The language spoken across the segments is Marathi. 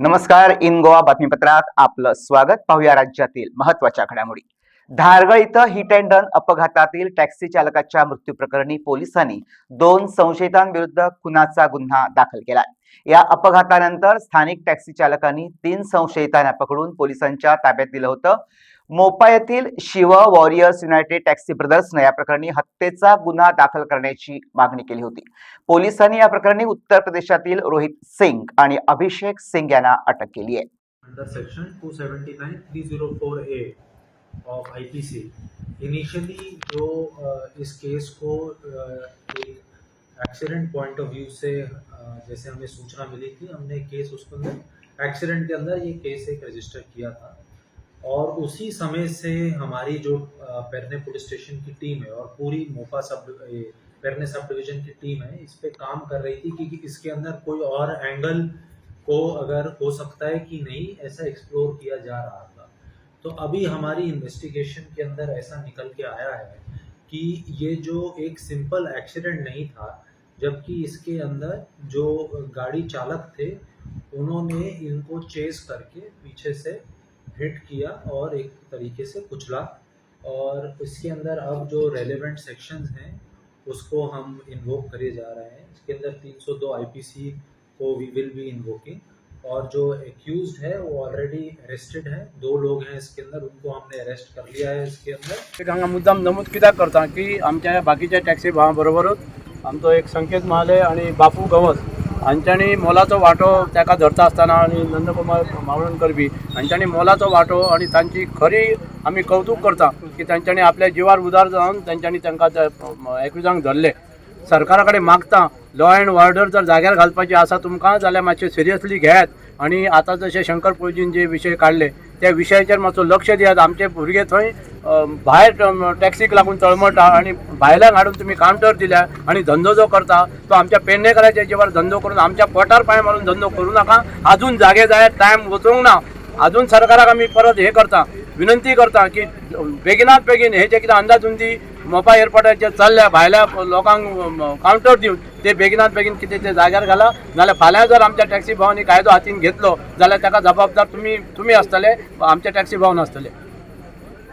नमस्कार इन गोवा बातमीपत्रात आपलं स्वागत. पाहूया राज्यातील महत्त्वाच्या घडामोडी. धारगळ इथं हिट अँड रन अपघातातील टॅक्सी चालकाच्या मृत्यू प्रकरणी पोलिसांनी दोन संशयितांविरुद्ध खुनाचा गुन्हा दाखल केला या अपघातानंतर स्थानिक टॅक्सी चालकांनी तीन संशयितांना पकडून पोलिसांच्या ताब्यात दिलं होतं. मोपा येथील शिव वॉरियर्स युनायटेड टॅक्सी ब्रदर्सनं या प्रकरणी हत्येचा गुन्हा दाखल करण्याची मागणी केली होती पोलिसांनी या प्रकरणी उत्तर प्रदेशातील रोहित सिंग आणि अभिषेक सिंग यांना अटक केली आहे under section 279 304A of IPC. Initially जो इस केस को एक्सीडेंट पॉइंट ऑफ व्यू से जैसे हमें सूचना मिली थी हमने केस उसको एक्सीडेंट के अंदर ये केस एक रजिस्टर किया था और उसी समय से हमारी जो पेरने पुलिस स्टेशन की टीम है और पूरी Mopa sub Pernem sub division की टीम है, इस पर काम कर रही थी क्योंकि इसके अंदर कोई और एंगल को अगर हो सकता है कि नहीं, ऐसा एक्सप्लोर किया जा रहा था। तो अभी हमारी इन्वेस्टिगेशन के अंदर ऐसा निकल के आया है कि ये जो एक सिंपल एक्सीडेंट नहीं था, जबकि इसके अंदर जो गाड़ी चालक थे, उन्होंने इनको चेस करके पीछे से हिट किया और एक तरीके से कुचला। और इसके अंदर अब जो रेलेवेंट सेक्शंस हैं, उसको हम इन्वोक करे जा रहे हैं। इसके अंदर 302 आईपीसी को वी विल बी इन्वोकिंग और जो एक्यूज है, वो ऑलरेडी अरेस्टेड है। दो लोग हैं इसके अंदर, उनको हमने अरेस्ट कर लिया है इसके अंदर। एक हांगा मुद्दाम नमूद कित्याक करता की आमच्या टॅक्सी भावा बरोबरच आमचो एक संकेत महाले आणि बापू गवस हांच्यांनी मोलाचो वांटो ताका धरता आसतना आणि नंदकुमार मावळणकर बी हांच्यांनी मोलाचो वांटो आणि तांची खरी आमी कौतुक करता की तांच्यांनी आपल्या जिवार उदार जावन तांच्यांनी तांकां त्या एकविजांक धरले. सरकारा कडेन मागता लॉ अँड ऑर्डर जर जाग्यार घालपाची आसा तुमकां जाल्यार मातशें सिरियसली घेयात. आणि आता जसे शंकर पोळजीन जे विशय काढले त्या विशयाचेर मातसो लक्ष दियात आमचे भुरगे थंय भायर टॅक्सीक लागून तळमळटा आणि भायल्यांक हाडून तुम्ही काउंटर दिल्या आणि धंदो जो करता तो आमच्या पेडणेकराच्या जेवार धंदो करून आमच्या पोटार पांय मारून धंदो करू नका. अजून जागे जाय टायम वचूंक ना. अजून सरकाराक आमी परत हे करता विनंती करता की बेगिनात बेगीन हे जे कितें अंदाज उंदी मोपा एअरपोर्टाचेर चल्ल्या भायल्या लोकांक कावंटर दिवन ते बेगिनात बेगीन कितें ते जाग्यार घाला. जाल्यार फाल्यां जर आमच्या टॅक्सी भावांनी कायदो हातीन घेतलो जाल्यार ताका जबाबदार तुमी तुमी आसतले आमचे टॅक्सी भाव नासतले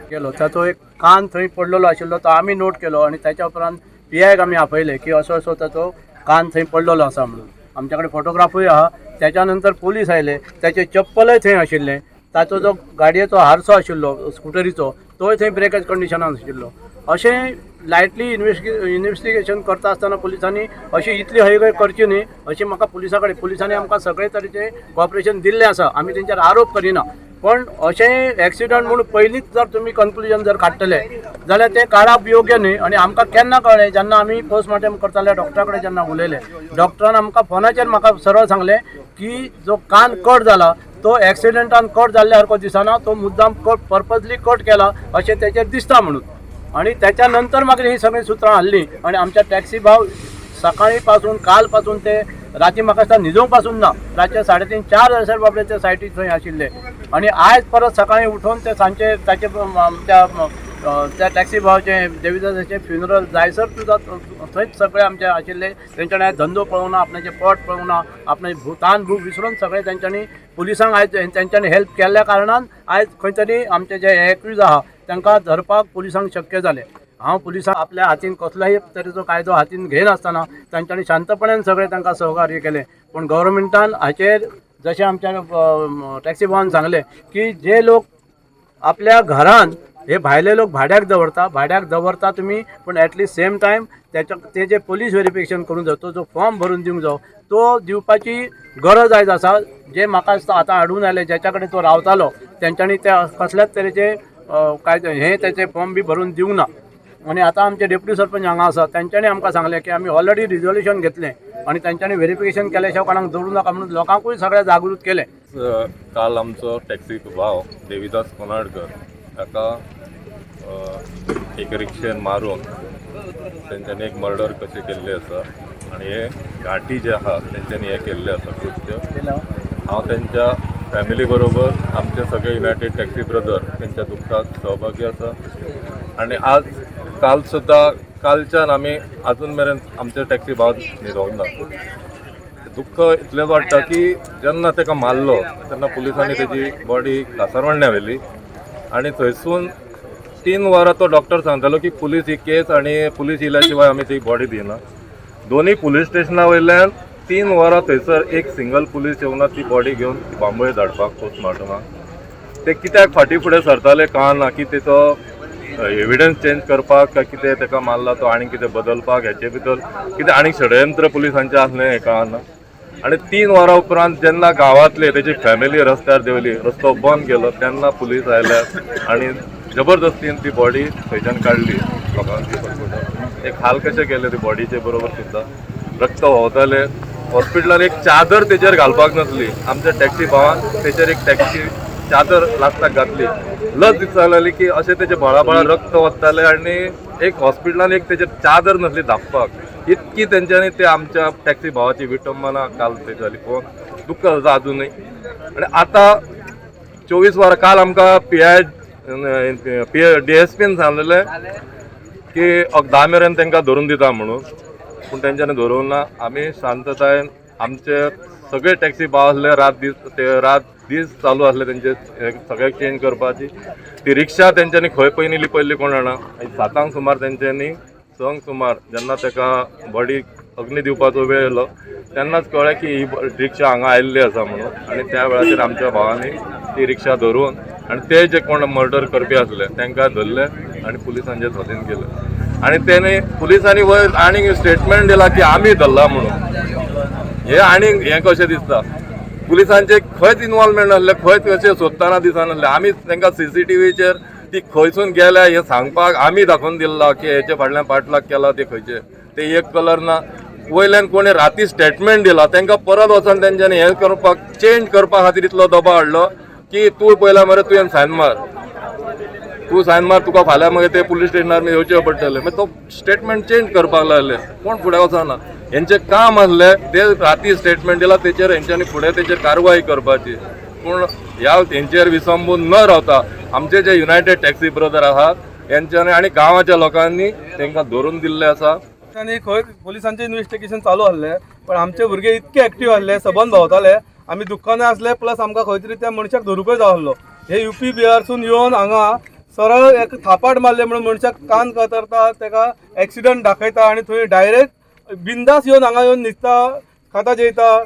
केलो ताचो एक कान थंय पडलेलो आशिल्लो तो आमी नोट केलो आनी ताच्या उपरांत पी आयक आमी आपयले की असो असो ताचो कान थंय पडलेलो आसा म्हणून. आमच्या कडेन फोटोग्राफूय आहा. त्याच्या नंतर पोलीस आयले. त्याचे चप्पलय थंय आशिल्ले. ताचो जो गाडयेचो हारसो आशिल्लो स्कुटरीचो तोय थंय ब्रेकेज कंडिशनान आशिल्लो. अशें लायटली इन्व्हेस्टि इन्व्हेस्टिगेशन करता आसतना पुलिसांनी अशी इतली हयगय करची न्ही अशी म्हाका पुलिसा कडेन पुलिसांनी आमकां सगळे तरेचे कॉपरेशन दिल्लें आसा आमी तेंचेर आरोप करिना. पण असे एक्सिडंट म्हणून पयलींच जर तुमी कन्क्लुजन जर काडटले जाल्यार ते काडप योग्य न्ही आनी आमकां केन्ना कळ्ळें जेन्ना आमी पोस्टमॉर्टम करताले डॉक्टरा कडेन जेन्ना उलयले डॉक्टरान आमकां फोनाचेर म्हाका सरळ सांगलें की जो कान कट जाला तो ॲक्सिडंटान कट जाल्ल्या सारको दिसना तो मुद्दाम कट पर्पजली कट केला अशें तेचेर दिसता म्हणून. आणि त्याच्यानंतर नंतर ही सगळी सुत्रां हाडली आणि आमच्या टॅक्सी भाव सकाळी पासून काल पासून ते राती म्हाका दिसता पासून ना रातचे साडे तीन चार हजार बाबडे ते सायटी थंय आशिल्ले. आणि आयज परत सकाळी उठून ते सांचे ताचे त्या त्या टॅक्सी भावचे देविदासाचे फ्युनरल जायसर सुद्धा थंयच सगळे आमचे आशिल्ले. तेंच्यानी आयज धंदो पळोवना आपणाचे पोट पळोवना आपणे भूतान भूक विसरून सगळे तेंच्यांनी पुलिसांक आयज तेंच्यांनी हेल्प केल्ल्या कारणान आयज खंय तरी आमचे जे एक्यूज आहा तांकां धरपाक पुलिसांक शक्य जालें हांव पुलिसांक आपल्या हातीन कसलोय तरेचो कायदो हातीन घेनासतना तांच्यानी शांतपणान सगळें तांकां सहकार्य केलें. पूण गव्हर्मेंटान हाचेर जशें आमच्या टॅक्सी भावान सांगलें की जे लोक आपल्या घरान हे भायले लोक भाड्याक दवरता भाड्याक दवरता तुमी पूण ॲटलिस्ट सेम टायम त्याच्या ते जे पोलीस व्हेरिफिकेशन करून जाय तो जो फॉर्म भरून दिवंक जाय तो दिवपाची गरज आयज आसा जे म्हाका दिसता आतां हाडून आयले ज्याच्या कडेन तो रावतालो तेंच्यांनी त्या कसल्याच तरेचे काय हे त्याचे फॉर्म बी भरून दिवंक ना. आणि आता आमचे डेप्युटी सरपंच हांगा आसा तेंच्यांनी आमकां सांगलें की आमी ऑलरेडी रिझोल्युशन घेतलें आणि तेंच्यांनी व्हेरिफिकेशन केल्या शिवाय कोणाक दवरूं नाका म्हणून लोकांकूय सगळ्या जागृत केलें. काल आमचो टॅक्सी भाव देविदास कोनाडकर ताका एक रिक्षेन मारून तेंच्यांनी एक मर्डर कशें केल्लें आसा आनी हे घाटी जे आहा तेंच्यांनी हे केल्लें आसा कृत्य. हांव तेंच्या फॅमिली बरोबर आमचे सगळे युनायटेड टॅक्सी ब्रदर तेंच्या दुःखात सहभागी आसा आनी आज काल सुद्दां कालच्यान आमी अजून मेरेन आमचे टॅक्सी भाव न्हिदोंक ना दुःख इतलेंच वाडटा की जेन्ना ताका मारलो तेन्ना पुलिसांनी तेजी बॉडी कासारवण्या व्हेली आनी थंयसून तीन वरां तो डॉक्टर सांगतालो की पुलीस ही केस आनी पुलीस येयल्या शिवाय आमी ती बॉडी दिना दोन्ही पुलीस स्टेशना वयल्यान तीन वरां थंयसर एक सिंगल पुलीस येवना ती बॉडी घेवन बांबोळे धाडपाक पोस्टमॉर्टमाक ते कित्याक फाटी फुडें सरताले कळना की तेचो एविडन्स चेंज करपाक काय कितें ताका मारला तो आनी कितें बदलपाक हेचे भितर कितें आनी षडयंत्र पुलिसांचें आसलें हें कळना. आनी तीन वरां उपरांत जेन्ना गांवांतले तेजी फॅमिली रस्त्यार देंवली रस्तो बंद केलो तेन्ना पुलीस आयल्यात आनी जबरदस्तीन ती बॉडी थंयच्यान काडली. लोकांची एक हाल कशे केले ती बॉडीचे बरोबर सुद्दां रक्त व्हांवताले. हॉस्पिटलान एक चादर तेजेर घालपाक नासली. आमच्या टॅक्सी भावान तेजेर एक टॅक्सी चादर लास्टाक घातली. लज दिसता लागली की अशें तेजे बळा बळा रक्त वचताले आनी एक हॉस्पिटलान एक तेजेर चादर नासली धापपाक. इतकी तेंच्यांनी ते आमच्या टॅक्सी भावाची विटंबना काल ते जाली पळोवन दुख्ख जाता अजूनय आनी आतां चोवीस वरां काल आमकां P I P D S pin सांगलेलें की अक मेरेन तांकां धरून दिता म्हणून. पूण तेंच्यांनी धरून ना आमी शांततायेन आमचे सगळे टॅक्सी भाव आसले रात दीस ते रात दीस चालू आसले तेंचे हे सगळ्याक चेंज करपाची. ती रिक्षा तेंच्यांनी खंय पयली लिपयल्ली कोण जाणा आनी सातांक सुमार तेंच्यांनी संक सुमार जेन्ना तेका बॉडीक अग्नी दिवपाचो वेळ येयलो तेन्नाच कळ्ळें की ही रिक्षा हांगा आयिल्ली आसा म्हणून. आनी त्या वेळाचेर आमच्या भावांनी ती रिक्षा धरून आनी ते जे कोण मर्डर करपी आसले तांकां धरले आनी पुलिसांचे हातीन गेले आनी तेणे पुलिसांनी वयर आनीक स्टेटमेंट दिला की आमी धरला म्हणून. हे आनीक हें कशें दिसता? पुलिसांचे खंयच इन्वॉल्वमेंट नासलें खंयच अशें सोदताना दिसनासले आमी तांकां सीसीटीव्हीचेर ती खंयसून गेल्या हें सांगपाक आमी दाखोवन दिल्ला की हेचे फाटल्यान पाटलाग केला ते खंयचे. ते एक कलर ना. वयल्यान कोणी राती स्टेटमेंट दिला तांकां परत वचोन तेंच्यांनी हें करपाक चेंज करपा खातीर इतलो दबाव हाडलो. की तूं पयला मरे तुवें सायन मार. तूं सायन मार तुका फाल्यां मागीर ते पुलीस स्टेशनार बी येवचें पडटलें. मागीर तो स्टेटमेंट चेंज करपाक लागले. कोण फुडें वचना हेंचें काम आसलें ते राती स्टेटमेंट दिला तेचेर हेंच्यांनी फुडें तेचेर कारवाई करपाची. पूण ह्या हेंचेर विसंबून न रावता आमचे जे युनायटेड टॅक्सी ब्रदर आहात हेंच्यांनी आनी गांवाच्या लोकांनी तांकां धरून दिल्लें आसा आनी खंय पुलिसांचें इन्व्हेस्टिगेशन चालू आसलें पण आमचे भुरगे इतके एक्टीव आसले सबंद भोंवताले आमी दुकानां आसले प्लस आमकां खंय तरी त्या मनशाक धरुकय जाय हे युपी बिहारसून येवन हांगा सरळ एक थापाट मारले म्हणून मनशाक कान कतरता तेका एक्सिडंट दाखयता आनी थंय डायरेक्ट बिंदास येवन हांगा येवन न्हिदता खाता जेयता.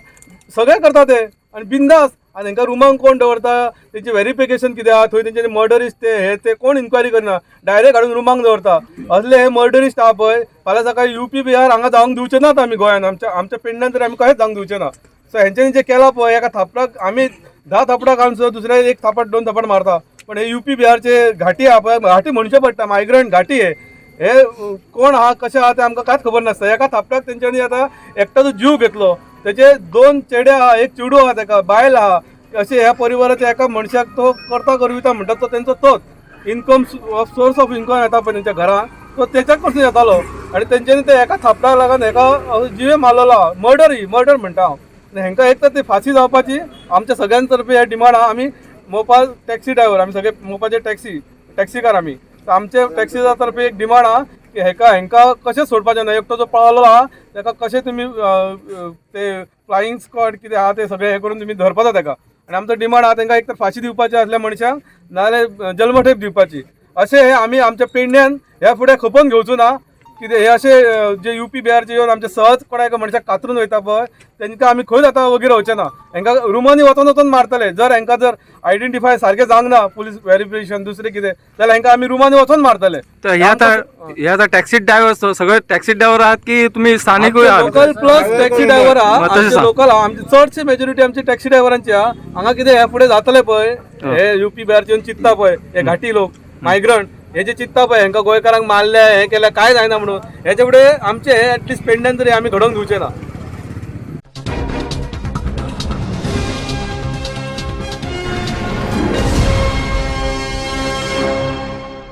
सगळें करता ते आनी बिंदास. आनी हांकां रुमांक कोण दवरता तेंचे व्हेरिफिकेशन कितें आहा थंय तेंचे मर्डरिस्ट ते हे ते कोण इन्क्वायरी करना? डायरेक्ट हाडून रुमांक दवरता. असले हे मर्डरिस्ट आहा पळय. फाल्यां सकाळी युपी बिहार हांगा जावंक दिवचे नात आमी गोंयान. आमच्या आमच्या पेडण्यान तरी आमी कांयच जावंक दिवचे ना सो हेंच्यांनी जे केला पळय एका थापडाक आमी धा थापडाक घालून सुद्दां दुसऱ्या एक थापड दोन थापड मारता. पण हे युपी बिहारचे घाटी आहा पळय घाटी म्हणचे पडटा मायग्रंट घाटी हे हे कोण आहा कशें आहा ते आमकां कांयच खबर नासता. एका थापटाक तेंच्यांनी आतां एकट्याचो जीव घेतलो तेजे दोन चेडे आहा एक चेडू आहा तेका बायल आहा अशें ह्या परिवाराच्या एका मनशाक तो करता करविता म्हणटा तो तेंचो. तोच इन्कम सोर्स ऑफ इन्कम येता पळय तेंच्या घरान तो तेच्याच कडसून येतालो. आनी तेंच्यांनी ते एका थापटाक लागून हेका जिवे मारलेलो. मर्डर ही मर्डर म्हणटा हांव हेंकां एक तर ती फाशी जावपाची आमच्या सगळ्यांतर्फे हे डिमांड आहा आमी मोपा टॅक्सी ड्रायव्हर आमी सगळे मोपाचे टॅक्सी टॅक्सीकार आमी तर आमचे टॅक्सीच्या तर्फे एक डिमांड आहा की हेका हेंकां कशें सोडपाचें ना एकटो जो पळालो आहा तेका कशें तुमी ते फ्लायींग स्क्वॉड कितें आहा ते सगळें हे करून तुमी धरपाचो तेका आनी आमचो डिमांड आहा तांकां एक तर फाशी दिवपाची आसल्या मनशांक नाजाल्यार जल्मठेप दिवपाची. अशें हे आमी आमच्या पेडण्यान ह्या फुडें खपोवन घेवचो ना. कितें हे अशे जे युपी बिहारचे येवन आमचे सहज कोणा एका मनशाक कातरून वयता पळय तेंकां आमी खंयच आतां वगीर रावचे ना. हेंकां रुमांनी वचोन वचोन मारतले. जर हेंकां जर आयडेंटिफाय सारकें जावंक ना पुलीस व्हेरिफिकेशन दुसरें कितें जाल्यार हेंकां आमी रुमांनी वचोन मारतले. तर हे आता हे आता टॅक्सी ड्रायव्हर सगळे टॅक्सी ड्रायव्हर आहात की तुम्ही स्थानिकूय लोकल प्लस टॅक्सी ड्रायव्हर आहा. लोकल आहा आमची चडशी मेजॉरिटी आमची टॅक्सी ड्रायव्हरांची आहा हांगा कितें हे फुडें जातले पळय. हे. युपी बिहारचे येवन चित्ता पळय. हे घाटी लोक मायग्रंट हे जे चित्ता पळय हांकां गोंयकारांक मारले हे केल्या काय जायना म्हणून? हेचे फुडें आमचे हे ऍटलिस्ट पेडण्यान तरी आमी घडोवन दिवचें ना.